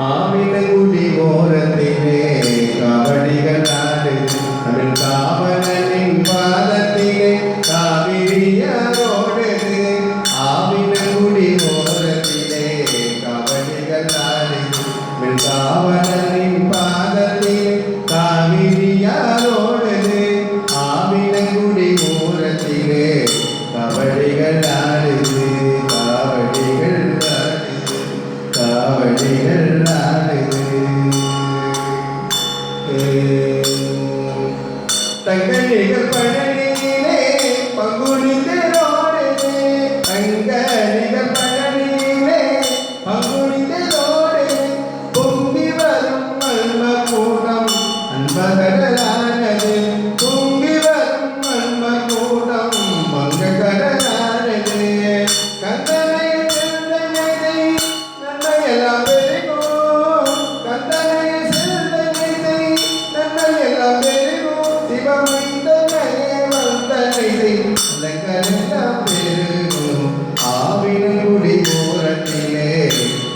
ആവിലകുലി ഓരത്തിലെ കബടികളാൽ അവൻ കാവലനിൻ പാദത്തിലെ കാവിരിയറോടെ ആവിലകുലി ഓരത്തിലെ കബടികളാൽ അവൻ കാവലനിൻ പാദ நிகழ்பட உலகெல்லாம் பெருகும் ஆவின் குடி ஓரத்திலே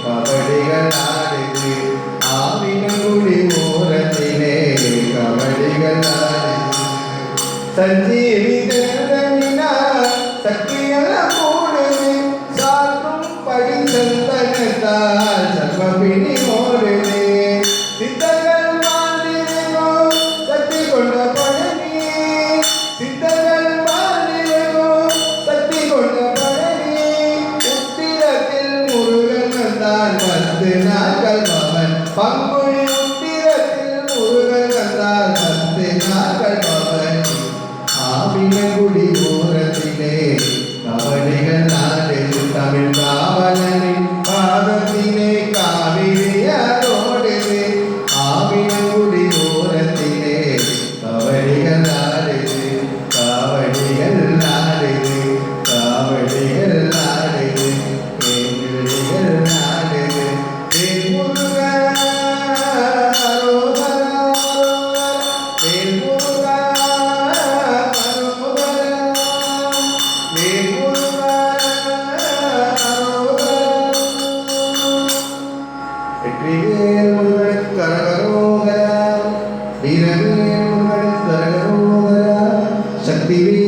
கபடிகள் ஆடுது ஆவின் குடி ஓரத்திலே கபடிகள் ஆடுது சஞ்சீ நாட்கள் பவன் பங்குழி உத்திரத்தில் முருகன் வந்தார் பத்து நாட்கள் பவன் ஆவின குடி ஓரத்திலே கவலைகள் நாடு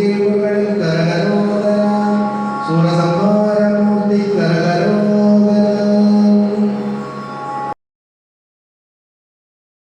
que organizaron